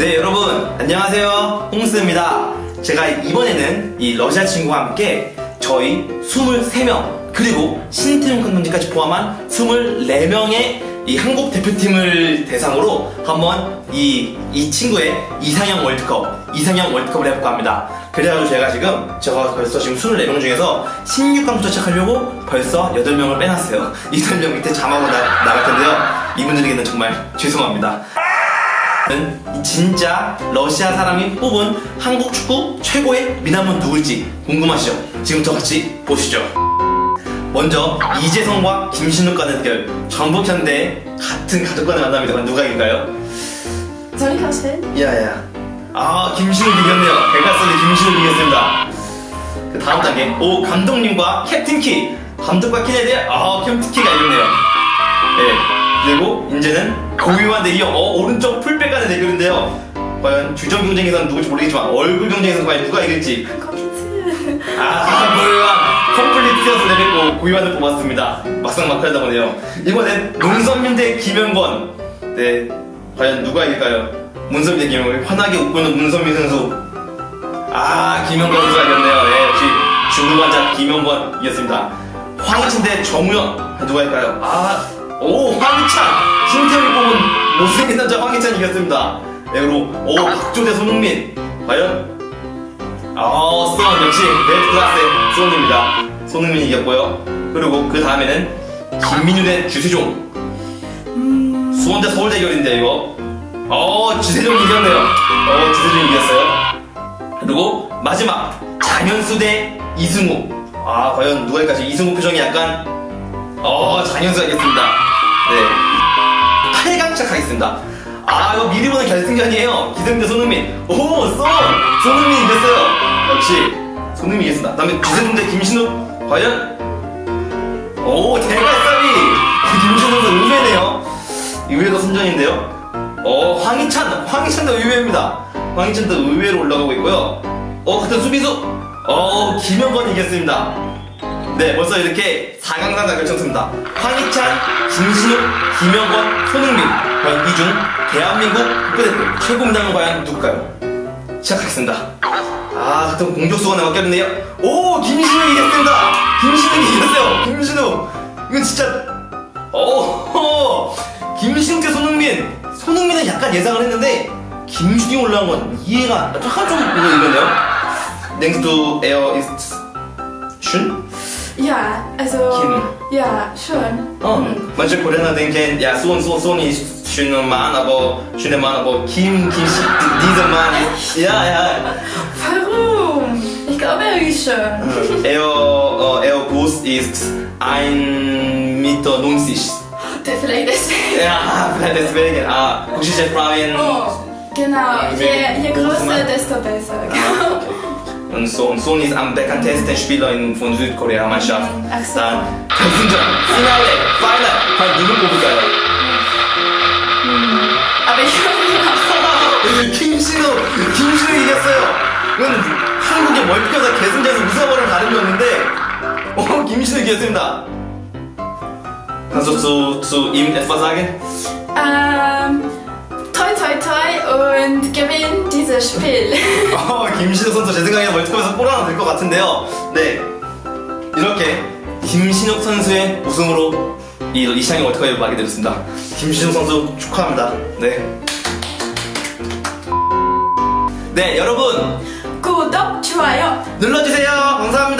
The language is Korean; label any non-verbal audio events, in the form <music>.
네, 여러분, 안녕하세요. 홍스입니다. 제가 이번에는 이 러시아 친구와 함께 저희 23명, 그리고 신태용 감독님까지 포함한 24명의 이 한국 대표팀을 대상으로 한번 이, 이 친구의 이상형 월드컵, 이상형 월드컵을 해볼까 합니다. 그래가지고 제가 지금, 제가 벌써 지금 24명 중에서 16강 도착하려고 벌써 8명을 빼놨어요. <laughs> 8명 밑에 자막으로 나, 나갈 텐데요. 이분들에게는 정말 죄송합니다. 는 진짜 러시아 사람이 뽑은 한국 축구 최고의 미남은 누굴지 궁금하시죠? 지금부터 같이 보시죠. 먼저 이재성과 김신욱 간의 대결 전북현대 같은 가족간의 만남입니다. 과연 누가 이길까요? Ich auswählen? 야야 아 김신욱 이겼네요. 백가선의 김신욱 이겼습니다. 그 다음 단계 오 감독님과 캡틴 키 감독과 키에 대해 아 캡틴 키가 이겼네요. 네 그리고 이제는 고위와 대기어 어, 오른쪽 풀백 간의 대결인데요. 과연 주전 경쟁에서는 누굴지 모르겠지만 얼굴 경쟁에서는 과연 누가 이길지 Kompliziert. 아, 고위와 컴플리트여서 내뱉고 고위와를 뽑았습니다. 막상 막하다 보네요. 이번엔 문선민 대 김영권. 네, 과연 누가 이길까요? 문선민 대 김영권. 환하게 웃고 있는 문선민 선수. 아, 김영권 선수가 이겼네요. 네, 역시 중국 환자 김영권 이겼습니다. 황희찬 대 정우영. 누가 일까요? 아, 오, 황희찬! 신태용이 뽑은 못생긴 남자 황희찬 이겼습니다. 네, 그리고, 오, 박조 대 손흥민. 과연 아, 수원 역시 레드 클라스의 수원입니다. 손흥민이 이겼고요. 그리고 그 다음에는 김민우 대 주세종. 수원 대 서울 대결인데 이거. 어, 주세종이 이겼네요. 어, 주세종이 이겼어요. 그리고 마지막 장현수 대 이승우. 아, 과연 누가? 지금 이승우 표정이 약간 어, 장현수가 이겼습니다. 네. 8강 시작하겠습니다. 아, 이거 미리 보는 결승전이에요. 기승 대 손흥민. 오, 쏜! 손흥민 이겼어요. 역시, 손흥민 이겼습니다. 그 다음에 주세종 대 김신욱. 과연? 오, 대갈싸리! 김신욱 선수 의외네요. 의외도 선전인데요. 어, 황희찬! 황희찬도 의외입니다. 황희찬도 의외로 올라가고 있고요. 어, 같은 수비수! 어, 김영건 이겼습니다. 네, 벌써 이렇게 4강상가 결정습니다. 황희찬, 김신욱, 김영건, 손흥민. 과연 이중 대한민국 국가대표 최고 명단은 과연 누굴까요? 시작하겠습니다. 아, 같은 공격수가 나왔겠네요. 오, 김신욱이 이겼습니다. 김신욱이 이겼어요. 김신욱. 이건 진짜, 오, 김신욱 대 손흥민. 손흥민은 약간 예상을 했는데 김신욱이 올라온 건 이해가 약간 좀 이거 이거네요. To air is 춘? Ja, also. Kim. Ja, schön. Oh. Mhm. Manche Koreaner denken, ja, so und so, so nicht schöner Mann, aber schöner Mann, aber Kim, Kim, dieser Mann. Ja, ja. Warum? Ich glaube, er ist schön. Äh, er, äh, er groß ist 1,90 Meter. Vielleicht deswegen. Ja, vielleicht deswegen. Ah, guck ich jetzt Oh, genau. Je, je größer, desto besser. Ah, okay. Und Son ist am bekanntesten Spieler in, von Südkorea-Mannschaft. Ach so. Dann, 피날레, 파이널, 과연 누구 뽑을까요? Aber ich glaube, 김신우, 김신우 이겼어요. 이건 한국의 월드컵에서 계승전에서 우승하고는 다름이었는데, 어, 김신우 이겼습니다. Kannst du zu, zu ihm etwas sagen? ähm, toi toi toi und gewinn dieses Spiel. <laughs> 어, 김신우 선수 제 생각에 월드컵에서 골 하나 될것 같은데요. 네. 이렇게 김신욱 선수의 우승으로 이 이 시장의 월드컵에 막이 되었습니다. 김신욱 선수 축하합니다. 네. 네, 여러분 구독, 좋아요. 눌러주세요. 감사합니다.